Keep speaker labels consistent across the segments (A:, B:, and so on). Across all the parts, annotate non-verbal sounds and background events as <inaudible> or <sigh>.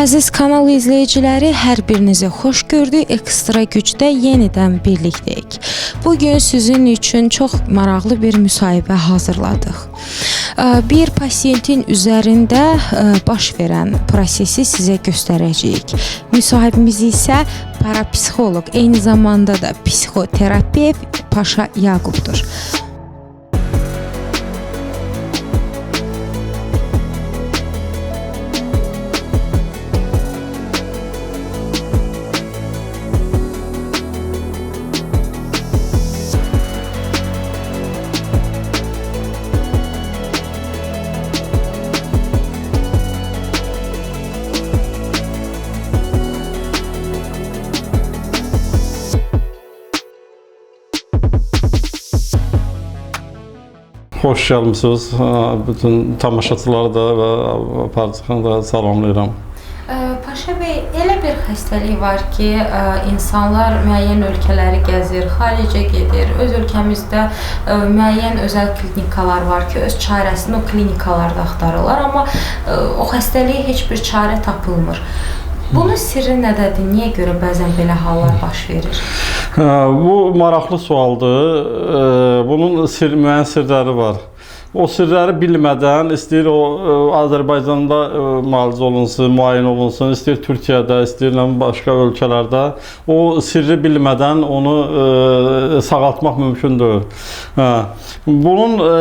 A: Əziz kanal izləyiciləri, hər birinizi xoş gördük. Ekstra gücdə yenidən birlikdəyik. Bu gün sizin üçün çox maraqlı bir müsahibə hazırladıq. Bir pasiyentin üzərində baş verən prosesi sizə göstərəcəyik. Müsahibimiz isə parapsixoloq, eyni zamanda da psixoterapevt Paşa Yaqubdur.
B: Xoş gəlmisiniz. Bütün tamaşaçıları da və aparıcını da salamlayıram.
A: Paşa bəy, elə bir xəstəlik var ki, insanlar müəyyən ölkələri gəzir, xaricə gedir. Öz ölkəmizdə müəyyən özəl klinikalar var ki, öz çarəsini o klinikalarda axtarırlar, amma o xəstəliyə heç bir çarə tapılmır. Bunun sirri nədədir? Niyə görə bəzən belə hallar baş verir?
B: Bu maraqlı sualdır. Ee, Bunun sir, müəyyən sirləri var. O sirləri bilmədən istəyir o ə, Azərbaycanda ə, müalicə olunsun, müayinə olunsun, istəyir Türkiyədə, istəyir nə bilim, başqa ölkələrdə o sirri bilmədən onu ə, sağaltmaq mümkün deyil. Hə. Bunun ə,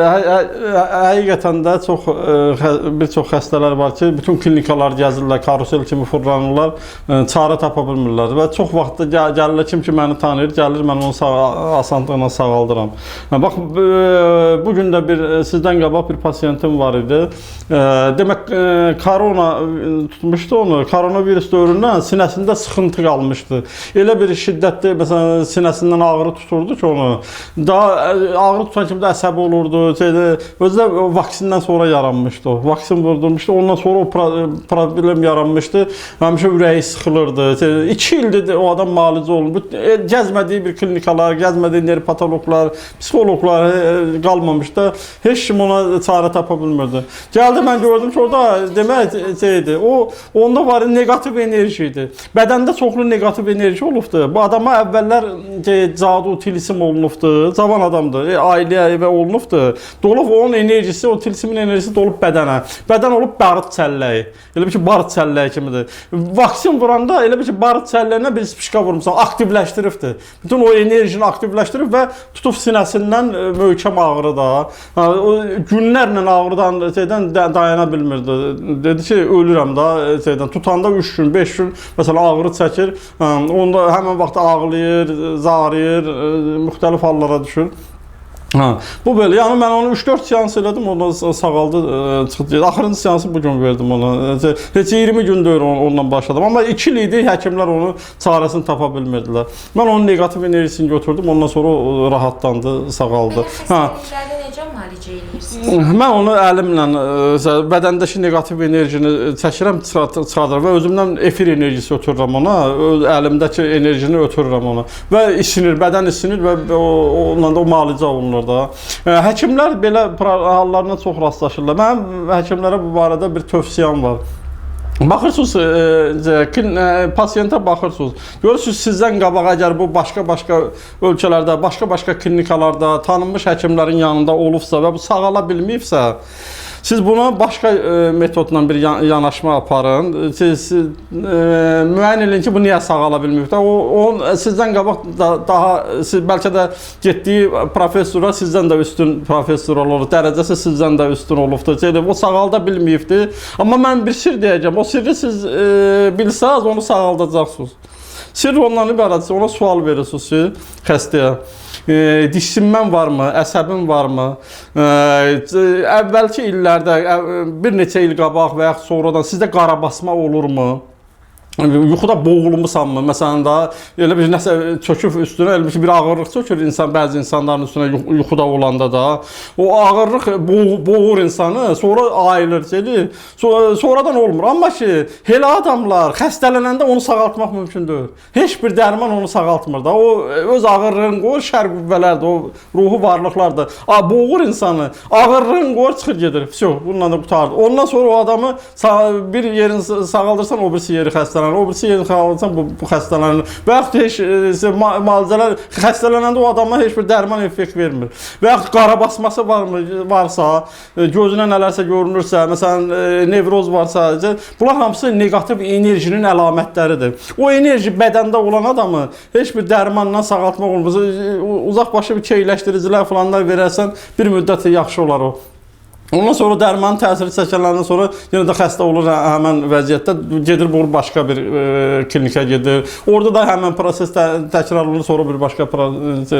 B: hə- hə- həqiqətən də çox ə, bir çox xəstələr var ki, bütün klinikalar gəzirlər, karusel kimi fırlanırlar, ə, çarə tapa bilmirlər və çox vaxt gəl, gəlirlər kim ki məni tanıyır, gəlir mən onu sağ, asanlıqla sağaldıram. Hə, bax bu gün də bir ə, sizdən qabaq bir pasiyentim var idi. Ə, Demək ə, korona tutmuşdu onu. Koronavirus dövründən sinəsində sıxıntı qalmışdı. Elə bir şiddətli məsələn sinəsindən ağrı tuturdu ki onu. Daha ağrı tutan kimi də əsəbi olurdu. Şeydə özü də vaksindən sonra yaranmışdı. Vaksin vurdurmuşdu. Ondan sonra o pro- problem yaranmışdı. Həmişə ürəyi sıxılırdı. Şey, 2 ildir də o adam müalicə e, Gəzmədiyi bir klinikalar, gəzmədiyi neyropatoloqlar, psixoloqlar e, qalmamışdı. Heç kim ona çarə tapa bilmirdi. Gəldi mən gördüm ki, orada demək şeydir. O onda var neqativ enerji idi. Bədəndə çoxlu neqativ enerji olubdu. Bu adama əvvəllər e, cadu, tilsim olunubdu. Cavan adamdır. E, ailə evə olunubdu. Dolub onun enerjisi, o tilsimin enerjisi dolub bədənə. Bədən olub barıt çəlləyi. Elə bir ki, barıt çəlləyi kimidir. Vaksin vuranda elə bir ki, barıt çəlləyinə bir spişka vurmusan, aktivləşdiribdi. Bütün o enerjini aktivləşdirib və tutub sinəsindən e, möhkəm ağrı da. O günlərlə ağrıdan şeydən da- dayana bilmirdi. Dedi ki, ölürəm da e, şeydən. Tutanda 3 gün, 5 gün məsələn ağrı çəkir. Ha, onda həmin vaxt ağlayır, zarıyır, e, müxtəlif hallara düşür. Ha, bu belə. Yəni mən onu 3-4 seans elədim, ondan sa- sağaldı, ə, çıxdı. Axırıncı seansı bu gün verdim ona. Heç- Heç 20 gün deyil on- ondan başladım. Amma 2 il idi həkimlər onu çarəsini tapa bilmirdilər. Mən onun neqativ enerjisini götürdüm, ondan sonra o rahatlandı, sağaldı. Ha.
A: Xəstəlikləri necə müalicə?
B: Mən onu əlimlə ə, bədəndəki neqativ enerjini çəkirəm, çıxardıram və özümdən efir enerjisi ötürürəm ona, öz əlimdəki enerjini ötürürəm ona və isinir, bədən isinir və o onunla da o müalicə olunur da. Ə, Həkimlər belə hallarına çox rastlaşırlar. Mənim həkimlərə bu barədə bir tövsiyəm var. Baxırsınız, e, klin- e, pasiyentə baxırsınız. Görürsünüz sizdən qabaq əgər bu başqa-başqa ölkələrdə, başqa-başqa klinikalarda tanınmış həkimlərin yanında olubsa və bu sağala bilməyibsə, siz buna başqa e, metodla bir yan- yanaşma aparın. Siz, siz e, müəyyən edin ki, bu niyə sağala bilməyib də. O, o sizdən qabaq da, daha siz bəlkə də getdiyi professora sizdən də üstün professor olur. Dərəcəsi sizdən də üstün olubdur. Yəni o sağalda bilməyibdi. Amma mən bir sir deyəcəm. O sirri siz e, bilsəz onu sağaldacaqsınız. Sir ondan ibarətdir. Ona sual verirsiniz xəstəyə. E, dişsinmən varmı, əsəbin varmı? E, əvvəlki illərdə bir neçə il qabaq və yaxud sonradan sizdə qarabasma olurmu? Yuxuda boğulmusanmı? Məsələn da elə bir nəsə çöküb üstünə elə bir, bir ağırlıq çökür insan bəzi insanların üstünə yu- yuxuda olanda da. O ağırlıq boğ, boğur insanı, sonra ayılır. Sonra, sonradan olmur. Amma ki, elə adamlar xəstələnəndə onu sağaltmaq mümkün deyil. Heç bir dərman onu sağaltmır da. O öz ağırlığını qoyur, şər qüvvələrdir, o ruhu varlıqlardır. A, boğur insanı, ağırlığını qoyur çıxır gedir. Vəsə, bununla da qutardı. Ondan sonra o adamı bir yerini sa- sağaldırsan, o birisi yeri xəstələnir. O birisi yerini sağaldırsan, bu, xəstələnir. Və yaxud heç e, müalicələr xəstələnəndə o adama heç bir dərman effekt vermir. Və yaxud qara basması varmı, varsa, e, gözünə nələrsə görünürsə, məsələn, e, nevroz varsa, bunlar hamısı neqativ enerjinin əlamətləridir. O enerji bədəndə olan adamı heç bir dərmanla sağaltmaq olmaz. E, Uzaq başı bir keyləşdiricilər falanlar verərsən, bir müddət yaxşı olar o. Ondan sonra dərmanın təsiri çəkələndən sonra yenə də xəstə olur hə- həmin vəziyyətdə gedir bu başqa bir e, klinikə gedir. Orada da həmin proses tə təkrar olunur, sonra bir başqa proses.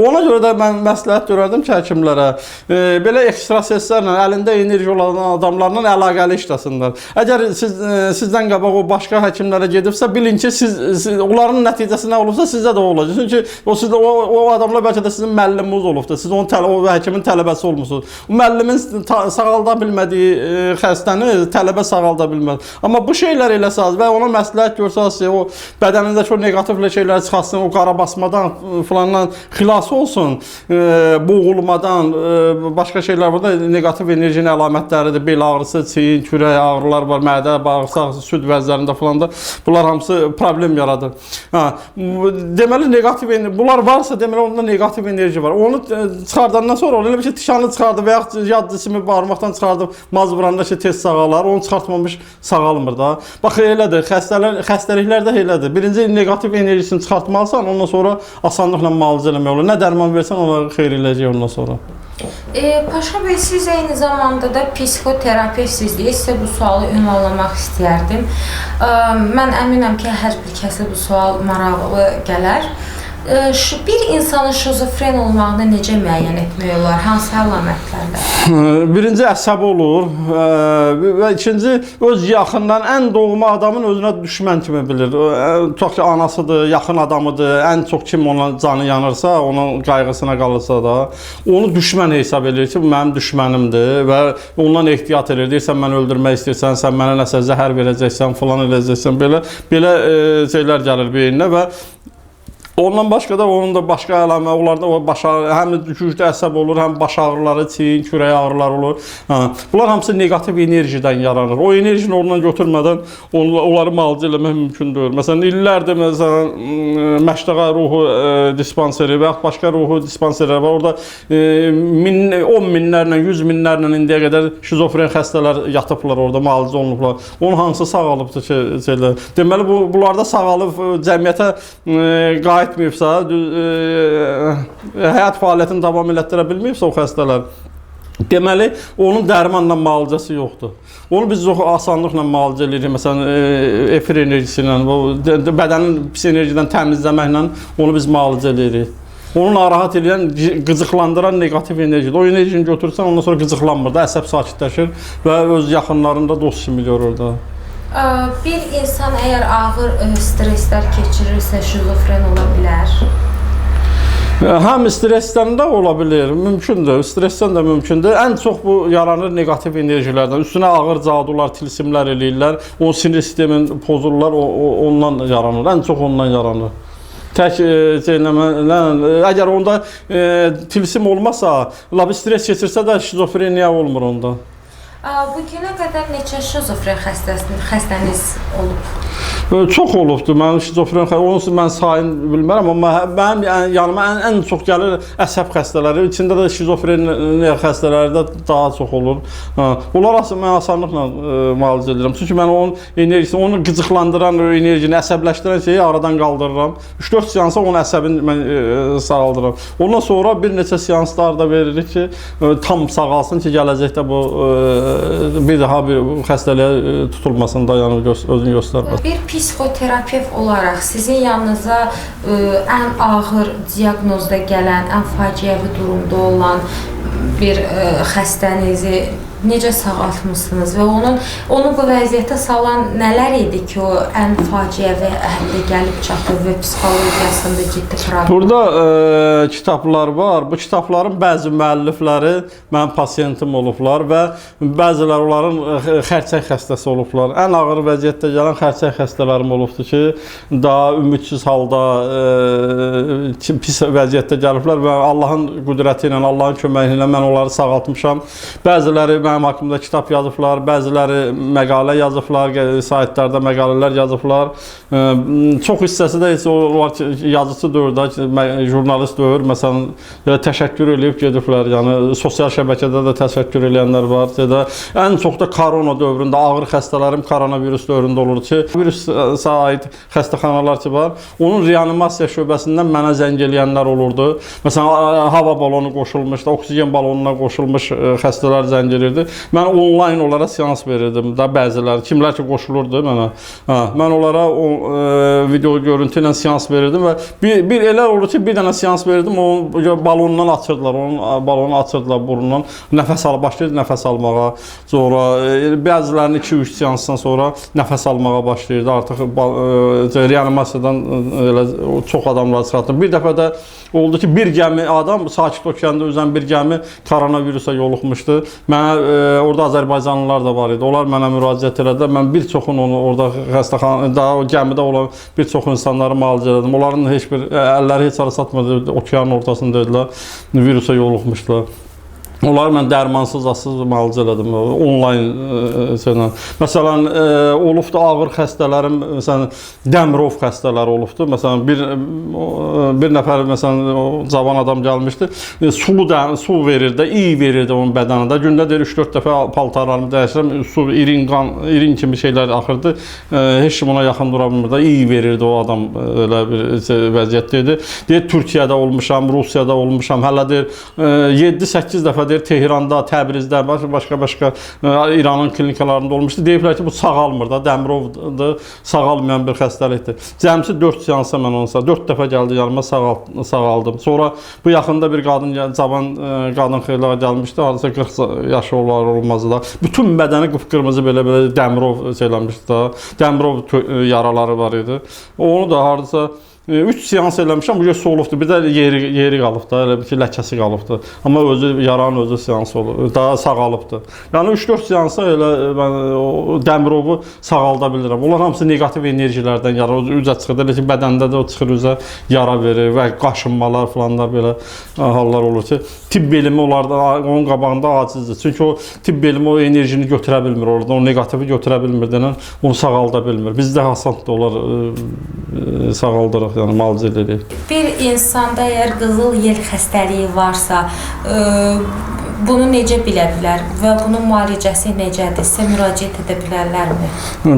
B: Ona görə də mən məsləhət görərdim ki, həkimlərə e, belə ekstrasenslərlə əlində enerji olan adamlarla əlaqəli işləsinlər. Əgər siz e, sizdən qabaq o başqa həkimlərə gedibsə, bilin ki, siz, siz onların nəticəsi nə olursa sizdə də olacaq. Çünki o sizdə o, o adamlar bəlkə də sizin müəlliminiz olubdur. Siz onun tələ, o həkimin tələbəsi olmusunuz. O müəllimin sağalda bilmədiyi e, xəstəni tələbə sağalda bilməz. Amma bu şeylər eləsəz və ona məsləhət görsəz o bədənindəki o neqativ şeyləri çıxartsın, o qara basmadan e, falandan xilas olsun, e, boğulmadan, e, başqa şeylər var da neqativ enerjinin əlamətləridir. Bel ağrısı, çiyin, kürək ağrılar var, mədə, bağırsaq, süd vəzlərində falan da bunlar hamısı problem yaradır. Ha, deməli neqativ bunlar varsa deməli onda neqativ enerji var. Onu e, çıxardandan sonra elə bir şey tişanı çıxardı və yaxud cismi barmaqdan çıxardıb maz vuranda ki tez sağalar, onu çıxartmamış sağalmır da. Bax elədir, xəstələr xəstəliklər də elədir. Birinci neqativ enerjisini çıxartmalısan, ondan sonra asanlıqla müalicə eləmək olur. Nə dərman versən ona xeyir eləyəcək ondan sonra.
A: E, Paşa bəy, siz eyni zamanda da psixoterapevtsiniz deyə sizə bu sualı ünvanlamaq istəyərdim. E, Mən əminəm ki, hər bir kəsə bu sual maraqlı gələr. E, şu- Bir insanın şizofren olmağını necə müəyyən etmək olar? Hansı əlamətlərlə? <laughs>
B: Birinci əsəb olur ə, və ikinci öz yaxından ən doğma adamın özünə düşmən kimi bilir. Tutaq ki, anasıdır, yaxın adamıdır, ən çox kim ona canı yanırsa, onun qayğısına qalırsa da, onu düşmən hesab edir ki, bu mənim düşmənimdir və ondan ehtiyat edir. Deyirsən mən öldürmək istəyirsən, sən mənə nəsə zəhər verəcəksən, falan eləyəcəksən. Belə belə ə, şeylər gəlir beyninə və Ondan başqa da onun da başqa əlamə, onlarda o baş həm güclü əsəb olur, həm baş ağrıları, çiyin, kürək ağrıları olur. Hə. Bunlar hamısı neqativ enerjidən yaranır. O enerjini oradan götürmədən onla- onları müalicə eləmək mümkün deyil. Məsələn, illərdir məsələn m, Məştaqa ruhu e, dispanseri və yaxud başqa ruhu dispanserləri var. Orada e, min, 10 minlərlə, 100 minlərlə indiyə qədər şizofren xəstələr yatıblar orada, müalicə olunublar. Onun hansı sağalıbdır ki, şeylər. Deməli bu bunlarda sağalıb cəmiyyətə e, qayıtmayıbsa, düz- e, həyat fəaliyyətini davam elətdirə bilməyibsə o xəstələr Deməli, onun dərmanla müalicəsi yoxdur. Onu biz çox asanlıqla müalicə edirik. Məsələn, e, efir enerjisi ilə, bu də- də- bədənin pis enerjidən təmizləməklə onu biz müalicə edirik. Onu narahat edən, qıcıqlandıran neqativ enerjidir. O enerjini götürsən, ondan sonra qıcıqlanmır da, əsəb sakitləşir və öz yaxınlarını da dost kimi görür da.
A: E, Bir insan əgər ağır e, stresslər keçirirsə şizofren ola bilər.
B: Həm stressdən də ola bilər, mümkündür. Stressdən də mümkündür. Ən çox bu yaranır neqativ enerjilərdən. Üstünə ağır cadular, tilsimlər eləyirlər. O sinir sistemin pozurlar, o, o ondan yaranır. Ən çox ondan yaranır. Tək e, şeyləmə, əgər onda e, tilsim olmasa, labi stress keçirsə də şizofreniya olmur onda.
A: Bu günə qədər neçə şizofren xəstəsinin xəstəniz olub?
B: Çox olubdu. Mənim şizofren xə- onu mən sayın bilmərəm, amma mənim yəni, yanıma ən, ən çox gəlir əsəb xəstələri. İçində də şizofren xəstələri də daha çox olur. Hə, onlar aslında mən asanlıqla ə, müalicə edirəm. Çünki mən onun enerjisini, onu qıcıqlandıran o enerjini, əsəbləşdirən şeyi aradan qaldırıram. 3-4 seansa onun əsəbini mən ə, sağaldıram. Ondan sonra bir neçə seanslar da veririk ki, ə, tam sağalsın ki, gələcəkdə bu ə, bir daha bir xəstəliyə tutulmasın, dayanır, göz, özünü göstərməsin.
A: Bir psixoterapevt olaraq sizin yanınıza ə, ən ağır diaqnozda gələn, ən faciəvi durumda olan bir ə, xəstənizi necə sağaltmısınız və onun onu bu vəziyyətə salan nələr idi ki, o ən faciəvi əhəldə gəlib çatıb və psixologiyasında ciddi problem.
B: Burada e, kitablar var. Bu kitabların bəzi müəllifləri mənim pasiyentim olublar və bəziləri onların e, xərçəng xəstəsi olublar. Ən ağır vəziyyətdə gələn xərçəng xəstələrim olubdu ki, daha ümidsiz halda e, pis vəziyyətdə gəliblər və Allahın qüdrəti ilə, Allahın köməyi ilə mən onları sağaltmışam. Bəziləri mənim haqqımda kitab yazıblar, bəziləri məqalə yazıblar, saytlarda məqalələr yazıblar. E, Çox hissəsi də heç o var ki, yazıçı deyil də, jurnalist deyil. Məsələn, elə təşəkkür eləyib gediblər. Yəni sosial şəbəkədə də təşəkkür eləyənlər var. Ya ən çox da korona dövründə ağır xəstələrim koronavirus dövründə olur ki, virusa aid xəstəxanalar ki var. Onun reanimasiya şöbəsindən mənə zəng eləyənlər olurdu. Məsələn, hava balonu qoşulmuşdu, oksigen balonuna qoşulmuş e, xəstələr zəng elirdi. Mən onlayn onlara seans verirdim da bəziləri, kimlər ki qoşulurdu mənə. Hə, mən onlara o e, video görüntü ilə seans verirdim və bir, bir elə oldu ki, bir dənə seans verdim, o balonundan açırdılar, onun balonu açırdılar burnundan. Nəfəs alıb başlayırdı nəfəs almağa. Sonra e, bəzilərinin 2-3 seansdan sonra nəfəs almağa başlayırdı. Artıq e, reanimasiyadan e, elə çox adamlar çıxartdı. Bir dəfə də oldu ki, bir gəmi adam Sakit Okeanda üzən bir gəmi koronavirusa yoluxmuşdu. Mənə e, orada Azərbaycanlılar da var idi. Onlar mənə müraciət elədilər. Mən bir çoxunu onu orada xəstəxana daha o gəmidə olan bir çox insanları müalicə elədim. Onların heç bir əlləri heç hara çatmadı. Okeanın ortasında idilər. Virusa yoluxmuşdular. Onları mən dərmansız, azsız müalicə elədim onlayn e, şeylə. Məsələn, e, olubdu ağır xəstələrim, məsələn, Dəmirov xəstələri olubdu. Məsələn, bir bir nəfər məsələn cavan adam gəlmişdi. E, sulu da su verirdi, iyi verirdi onun bədəninə. Gündə deyir 3-4 dəfə paltarlarımı dəyişirəm, su, irin qan, irin kimi şeylər axırdı. E, heç kim ona yaxın dura bilmirdi. İyi verirdi o adam e, elə bir şey, vəziyyətdə idi. Deyir Türkiyədə olmuşam, Rusiyada olmuşam. Hələ deyir e, 7-8 dəfə deyir Tehranda, Təbrizdə, başqa-başqa İranın klinikalarında olmuşdu. Deyiblər ki, bu sağalmır da, Dəmirovdur, sağalmayan bir xəstəlikdir. Cəmsi 4 seansa mən onsa 4 dəfə gəldi yanıma sağal sağaldım. Sonra bu yaxında bir qadın gəl- cavan e, qadın xeylağa gəlmişdi. Hardasa 40 yaşı olar olmazdı da. Bütün bədəni qıpqırmızı belə-belə Dəmirov şeyləmişdi da. Dəmirov tö- yaraları var idi. Onu da hardasa 3 seans eləmişəm, bu göz olubdu. Bir də yeri yeri qalıb da, elə bir ki, ləkəsi qalıbdı. Amma özü yaranın özü seans olur. Daha sağalıbdı. Yəni 3-4 seansa elə e, mən o Dəmirovu sağalda bilirəm. Onlar hamısı neqativ enerjilərdən yaranır, üzə çıxır. Elə ki, bədəndə də o çıxır üzə yara verir və qaşınmalar falanlar belə e, hallar olur ki, tibb elmi onlarda onun qabağında acizdir. Çünki o tibb elmi o enerjini götürə bilmir orada, o neqativi götürə bilmir denən onu sağalda bilmir. Bizdə hasantdır onlar e, e, sağaldırıq, yəni müalicə edirik.
A: Bir insanda əgər qızıl yel xəstəliyi varsa, ə, bunu necə bilə bilər və bunun müalicəsi necədir? Sizə müraciət edə bilərlərmi?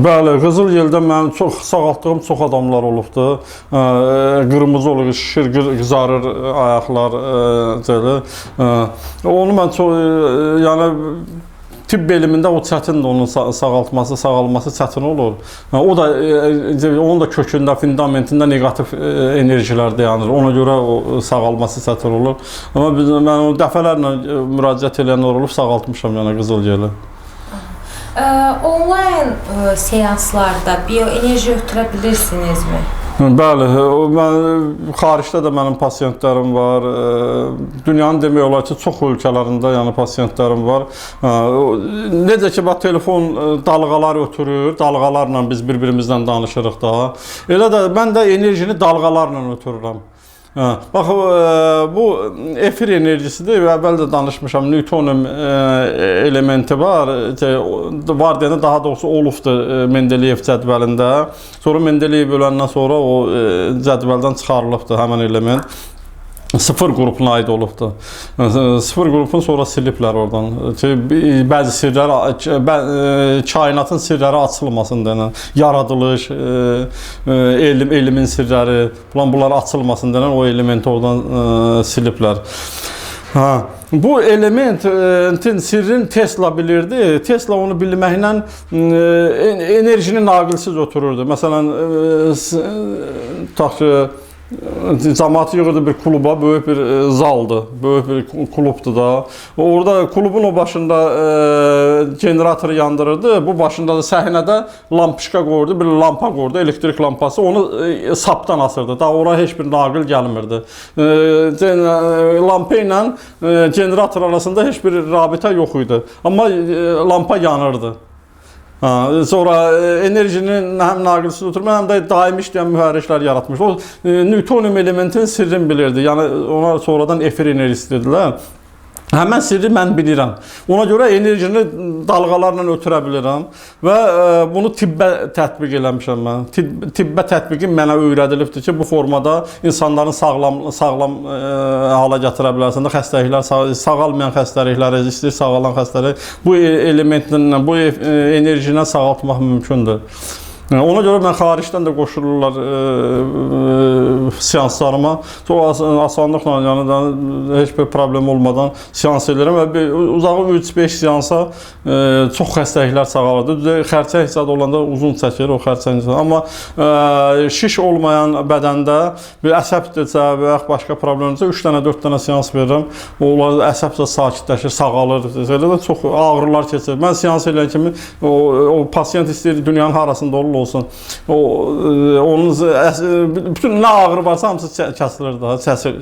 B: Bəli, Qızıl Yeldə mənim çox sağaltdığım çox adamlar olubdu. Ə, Qırmızı olur, şişir, qızarır ayaqlar, belə. Ə, Onu mən çox yəni tibb elmində o çətindir onun sa- sağaltması, sağalması çətin olur. O da ə, onun da kökündə, fundamentində neqativ ə, enerjilər dayanır. Ona görə o sağalması çətin olur. Amma biz mən o dəfələrlə müraciət edənlər olub sağaltmışam yəni Qızıl Yeli.
A: Ə, onlayn seanslarda bioenerji ötürə bilirsinizmi?
B: Bəli, mən xaricdə də mənim pasiyentlərim var. e, Dünyanın demək olar ki, çox ölkələrində yəni pasiyentlərim var. E, Necə ki, bax telefon e, dalğalar ötürür, dalğalarla biz bir-birimizlə danışırıq da. Elə də mən də enerjini dalğalarla ötürürəm. Hə, bax o, e, bu efir enerjisidir. Əvvəl də danışmışam. Newtonium e, elementi var. Var deyəndə daha doğrusu olubdu e, Mendeleyev cədvəlində. Sonra Mendeleyev öləndən sonra o cədvəldən çıxarılıbdı həmin element. Sıfır qrupuna aid olubdu. E, Sıfır qrupun sonra siliblər oradan. Bəzi sirlər, kainatın sirləri açılmasın denən, yaradılış, elm, elmin sirləri, falan bunlar açılmasın denən o elementi oradan siliblər. Ha, bu elementin sirrini Tesla bilirdi. Tesla onu bilməklə e, enerjini naqilsiz ötürürdü. Məsələn, e, cəmaatı yığırdı bir kluba, böyük bir e, zaldı, böyük bir klubdur da. Orada klubun o başında e, generatoru yandırırdı. Bu başında da səhnədə lampışka qoyurdu, bir lampa qoyurdu, elektrik lampası. Onu e, sapdan asırdı. Daha ora heç bir naqil gəlmirdi. E, e, lampa ilə e, generator arasında heç bir rabitə yox idi. Amma e, lampa yanırdı. Ha, sonra e, enerjinin həm naqilsiz oturma, həm də daimi işləyən mühərriklər yaratmış. O e, newtonium elementin sirrini bilirdi. Yəni ona sonradan efir enerjisi dedilər. Həmən sirri mən bilirəm. Ona görə enerjini dalğalarla ötürə bilirəm və e, bunu tibbə tətbiq eləmişəm mən. Tibb, tibbə tətbiqi mənə öyrədilibdir ki, bu formada insanların sağlam sağlam e, hala gətirə bilərsən xəstəliklər, sağ, sağalmayan xəstəlikləri, istəyir sağalan xəstəlik bu e- elementlə, bu e, enerji ilə sağaltmaq mümkündür. Yəni, Ona görə mən xaricdən də qoşulurlar e, e, seanslarıma. Çox as asanlıqla, yəni heç bir problem olmadan seans edirəm və uzağı 3-5 seansa e, çox xəstəliklər sağalır. Düzə xərçəng zad olanda uzun çəkir o xərçəng. Amma e, şiş olmayan bədəndə bir əsəbdirsə və yaxud başqa problemdirsə 3 dənə 4 dənə seans verirəm. Onlar əsəb də sakitləşir, sağalır. Elə də çox ağrılar keçir. Mən seans eləyən kimi o, o pasiyent istəyir dünyanın harasında olur olsun. O e, onun əs- bütün nə ağrı varsa hamısı kəsilir daha, səsi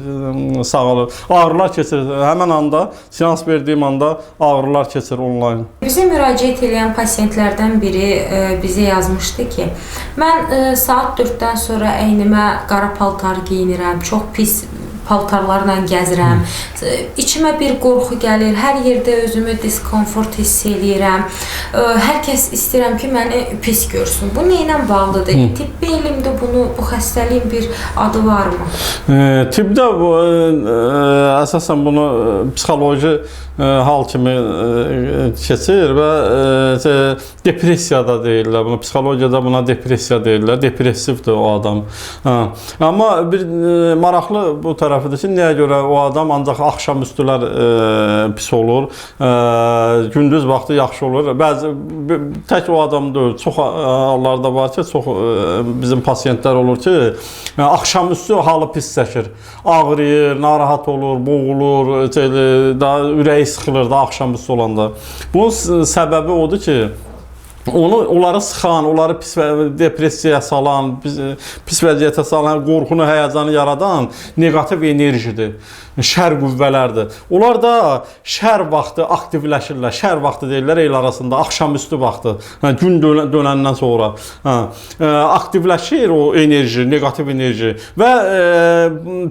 B: e, sağalır. Ağrılar keçir. Həmin anda seans verdiyim anda ağrılar keçir onlayn.
A: Bizə müraciət edən pasientlərdən biri e, bizə yazmışdı ki, mən e, saat 4-dən sonra əynimə qara paltar geyinirəm, çox pis paltarlarla gəzirəm. E, İçimə bir qorxu gəlir. Hər yerdə özümü diskomfort hiss eləyirəm. Hər kəs istəyirəm ki, məni pis görsün. Bu nə ilə bağlıdır? Tibbi elmdə bunu bu xəstəliyin bir adı varmı?
B: E, tibbdə bu e, əsasən bunu psixoloji hal kimi e, keçir və e, depressiyada deyirlər. Bunu psixologiyada buna depressiya deyirlər. Depressivdir o adam. Amma bir e, maraqlı bu tərəfidir ki, nəyə görə o adam ancaq axşamüstülər e, pis olur, gündüz vaxtı yaxşı olur. Bəzi tək o adam deyil, çox hallarda var ki, çox bizim pasiyentlər olur ki, e, axşamüstü halı pis çəkir. Ağrıyır, narahat olur, boğulur, daha ürəyi sıxılır da axşamüstü olanda. Bunun səbəbi odur ki, onu onları sıxan, onları pis depressiyaya salan, pis, pis vəziyyətə salan, qorxunu, həyəcanı yaradan neqativ enerjidir. Şər qüvvələrdir. Onlar da şər vaxtı aktivləşirlər. Şər vaxtı deyirlər el arasında, axşamüstü vaxtı. Gün dönə, dönəndən sonra. Hə, aktivləşir o enerji, neqativ enerji və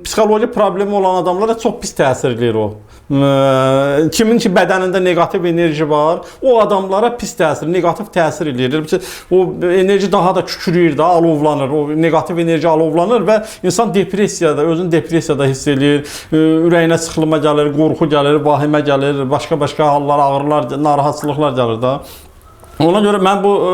B: psixoloji problemi olan adamlara çox pis təsir eləyir o. Kimin ki bədənində neqativ enerji var, o adamlara pis təsir, neqativ təsir eləyir. O enerji daha da kükrüyür da, alovlanır. O neqativ enerji alovlanır və insan depressiyada, özünü depressiyada hiss eləyir. Ə, Ürəyinə sıxılma gəlir, qorxu gəlir, vahimə gəlir, başqa-başqa hallar, ağrılar, narahatçılıqlar gəlir da. Ona görə mən bu ə,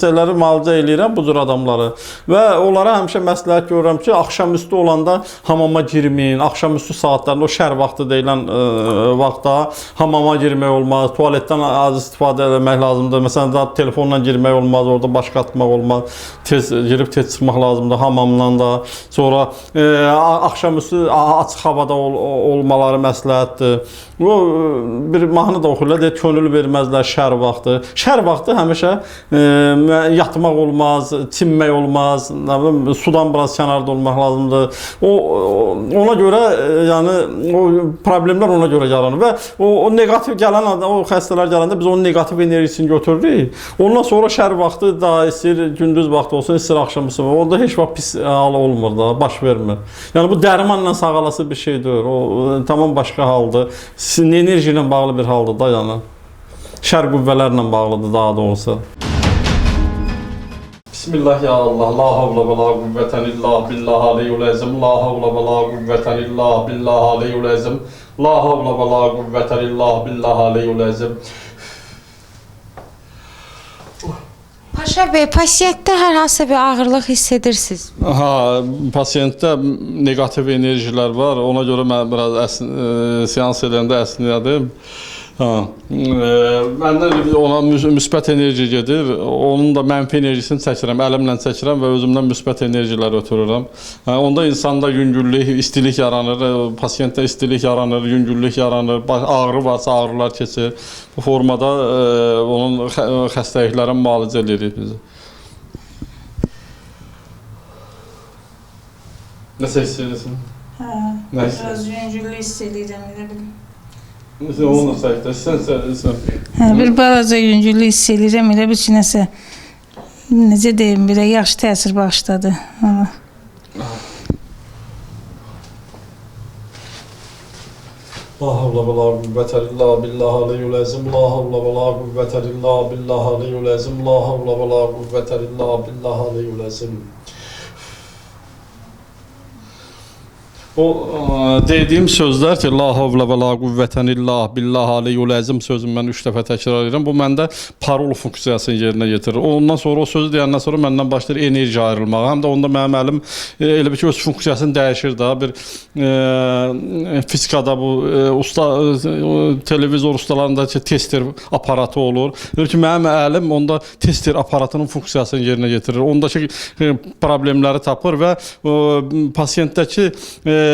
B: şeyləri müalicə eləyirəm bu cür adamları və onlara həmişə məsləhət görürəm ki, axşamüstü olanda hamama girməyin. Axşamüstü saatlarında o şər vaxtı deyilən ə, vaxtda hamama girmək olmaz, tualetdən az istifadə etmək lazımdır. Məsələn, da telefonla girmək olmaz, orada baş qatmaq olmaz. Tez girib tez çıxmaq lazımdır hamamdan da. Sonra ə, a- axşamüstü açıq havada ol, olmaları məsləhətdir. Bu bir mahnı da oxuyurlar, deyir könül verməzlər şər vaxtı. Şər vaxtı həmişə e, yatmaq olmaz, çimmək olmaz, nə bilim sudan biraz kənarda olmaq lazımdır. O, ona görə e, yəni o problemlər ona görə yaranır və o, o neqativ gələn adam, o xəstələr gələndə biz onun neqativ enerjisini götürürük. Ondan sonra şər vaxtı da istəyir gündüz vaxtı olsun, istəyir axşamüstü. Onda heç vaxt pis hal olmur da, baş vermir. Yəni bu dərmanla sağalası bir şey deyil. O tamam başqa haldır. Sizin enerji bağlı bir haldır da yəni. Şər qüvvələrlə bağlıdır daha doğrusu. Bismillah ya Allah, la havle ve la kuvveten illa billah aliyyul ezim, la havle ve la kuvveten illa billah aliyyul ezim, la havle ve la kuvveten illa billah aliyyul ezim.
A: Paşa bəy, pasientdə hər hansı bir ağırlıq hiss edirsiniz?
B: Ha, pasiyentdə neqativ enerjilər var. Ona görə mən biraz əsin, e, seans edəndə əsnədim. Ha. E, məndə ona müs- müsbət enerji gedir. Onun da mənfi enerjisini çəkirəm, əlimlə çəkirəm və özümdən müsbət enerjilər ötürürəm. Onda insanda yüngüllük, istilik yaranır, e, pasientdə istilik yaranır, yüngüllük yaranır, ağrı varsa ağrılar keçir. Bu formada e, onun xə- xəstəliklərin müalicə edirik biz. Hiss edirsən?
C: Hə,
B: Nəsə?
C: biraz yüngüllük hiss edirəm elə bil. Bir balaca yüngüllük hiss edirəm elə bil ki, nəsə necə deyim, belə yaxşı təsir bağışladı. Hə.
B: La havle ve la kuvvete illa billah aliyyul azim. La havle ve la kuvvete illa billah aliyyul azim. La havle ve la kuvvete illa billah aliyyul azim. O e, dediyim sözlər ki, la havlə və la qüvvətən illah billah aliyyul əzim sözünü mən 3 dəfə təkrar edirəm. Bu məndə parol funksiyasını yerinə yetirir. Ondan sonra o sözü deyəndən sonra məndən başlayır enerji ayrılmağa. Həm də onda mənim əlim e, elə bir ki öz funksiyasını dəyişir də. Bir e, fizikada bu e, usta e, televizor ustalarındakı tester aparatı olur. Elə ki mənim əlim onda tester aparatının funksiyasını yerinə yetirir. Ondakı e, problemləri tapır və pasientdəki e,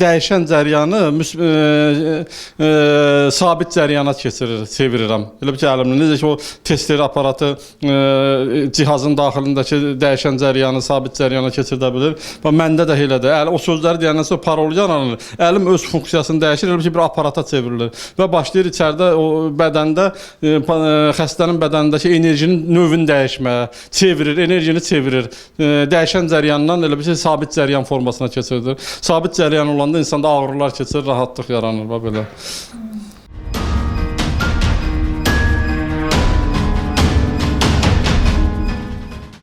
B: dəyişən cəryanı müs- e, e, sabit cəryana keçirir, çevirirəm. Elə bir ki, necə ki o tester aparatı e, cihazın daxilindəki dəyişən cəryanı sabit cəryana keçirdə bilir. Və məndə də elədir. Əl o sözləri deyəndən sonra parol yaranır. Əlim öz funksiyasını dəyişir, elə bir ki, bir aparata çevrilir və başlayır içəridə o bədəndə e, e, xəstənin bədənindəki enerjinin növünü dəyişməyə, çevirir, enerjini çevirir. E, dəyişən cəryandan elə bir ki, sabit cəryan formasına keçirilir. Sabit cəryan olanda insanda ağrılar keçir, rahatlıq yaranır və belə.